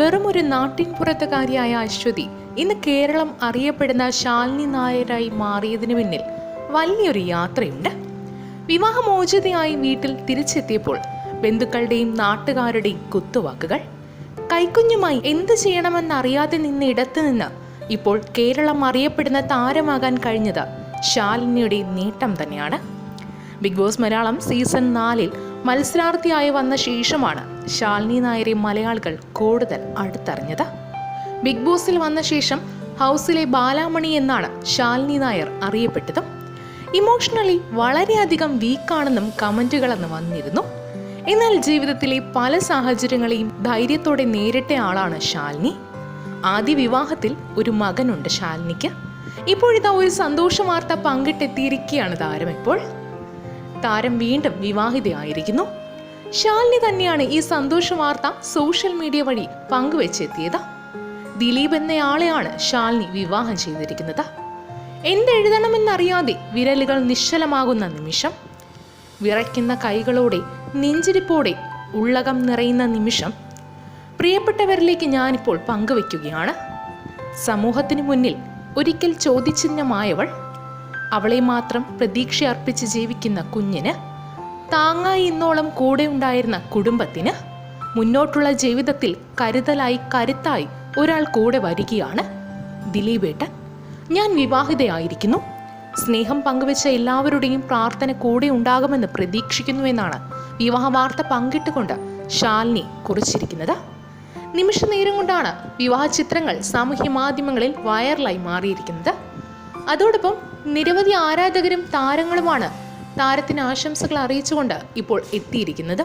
വെറും ഒരു നാട്ടിൻപുറത്തുകാരിയായ അശ്വതി ഇന്ന് കേരളം അറിയപ്പെടുന്ന ശാലിനി നായരായി മാറിയതിനു പിന്നിൽ വലിയൊരു യാത്രയുണ്ട്. വിവാഹമോചിതയായി വീട്ടിൽ തിരിച്ചെത്തിയപ്പോൾ ബന്ധുക്കളുടെയും നാട്ടുകാരുടെയും കുത്തുവാക്കുകൾ കൈക്കുഞ്ഞുമായി എന്ത് ചെയ്യണമെന്നറിയാതെ നിന്ന ഇടത്ത് നിന്ന് ഇപ്പോൾ കേരളം അറിയപ്പെടുന്ന താരമാകാൻ കഴിഞ്ഞത് ശാലിനിയുടെ നേട്ടം തന്നെയാണ്. ബിഗ് ബോസ് മലയാളം സീസൺ നാലിൽ മത്സരാർത്ഥിയായി വന്ന ശേഷമാണ് ശാലിനി നായരെ മലയാളികൾ കൂടുതൽ അടുത്തറിഞ്ഞത്. ബിഗ് ബോസിൽ വന്ന ശേഷം ഹൗസിലെ ബാലാമണി എന്നാണ് ശാലിനി നായർ അറിയപ്പെട്ടതും. ഇമോഷണലി വളരെയധികം വീക്കാണെന്നും കമന്റുകളെന്ന് വന്നിരുന്നു. എന്നാൽ ജീവിതത്തിലെ പല സാഹചര്യങ്ങളെയും ധൈര്യത്തോടെ നേരിട്ട ആളാണ് ശാലിനി. ആദ്യ വിവാഹത്തിൽ ഒരു മകനുണ്ട് ശാലിനിക്ക്. ഇപ്പോഴിതാ ഒരു സന്തോഷ വാർത്ത പങ്കിട്ടെത്തിയിരിക്കുകയാണ് താരം ഇപ്പോൾ. താരം വീണ്ടും വിവാഹിതയായിരിക്കുന്നു. ശാലിനി തന്നെയാണ് ഈ സന്തോഷ വാർത്ത സോഷ്യൽ മീഡിയ വഴി പങ്കുവെച്ചെത്തിയത്. ദിലീപ് എന്നയാളെയാണ് ശാലിനി വിവാഹം ചെയ്തിരിക്കുന്നത്. എന്തെഴുതണമെന്നറിയാതെ വിരലുകൾ നിശ്ചലമാകുന്ന നിമിഷം വിറയ്ക്കുന്ന കൈകളോടെ നെഞ്ചിരിപ്പോടെ ഉള്ളകം നിറയുന്ന നിമിഷം പ്രിയപ്പെട്ടവരിലേക്ക് ഞാനിപ്പോൾ പങ്കുവയ്ക്കുകയാണ് സമൂഹത്തിന് മുന്നിൽ ഒരിക്കൽ ചോദിച്ചിഹ്നമായവൾ അവളെ മാത്രം പ്രതീക്ഷ അർപ്പിച്ച് ജീവിക്കുന്ന കുഞ്ഞിന് താങ്ങായി ഇന്നോളം കൂടെ ഉണ്ടായിരുന്ന കുടുംബത്തിന് മുന്നോട്ടുള്ള ജീവിതത്തിൽ കരുതലായി കരുത്തായി ഒരാൾ കൂടെ വരികയാണ് ദിലീപേട്ടൻ. ഞാൻ വിവാഹിതയായിരിക്കുന്നു. സ്നേഹം പങ്കുവെച്ച എല്ലാവരുടെയും പ്രാർത്ഥന കൂടെ ഉണ്ടാകുമെന്ന് പ്രതീക്ഷിക്കുന്നു എന്നാണ് വിവാഹ വാർത്ത പങ്കിട്ടുകൊണ്ട് ശാലിനി കുറിച്ചിരിക്കുന്നത്. നിമിഷ നേരം കൊണ്ടാണ് വിവാഹ ചിത്രങ്ങൾ സാമൂഹ്യ മാധ്യമങ്ങളിൽ വൈറലായി മാറിയിരിക്കുന്നത്. അതോടൊപ്പം നിരവധി ആരാധകരും താരങ്ങളുമാണ് താരത്തിന് ആശംസകൾ അറിയിച്ചുകൊണ്ട് ഇപ്പോൾ എത്തിയിരിക്കുന്നത്.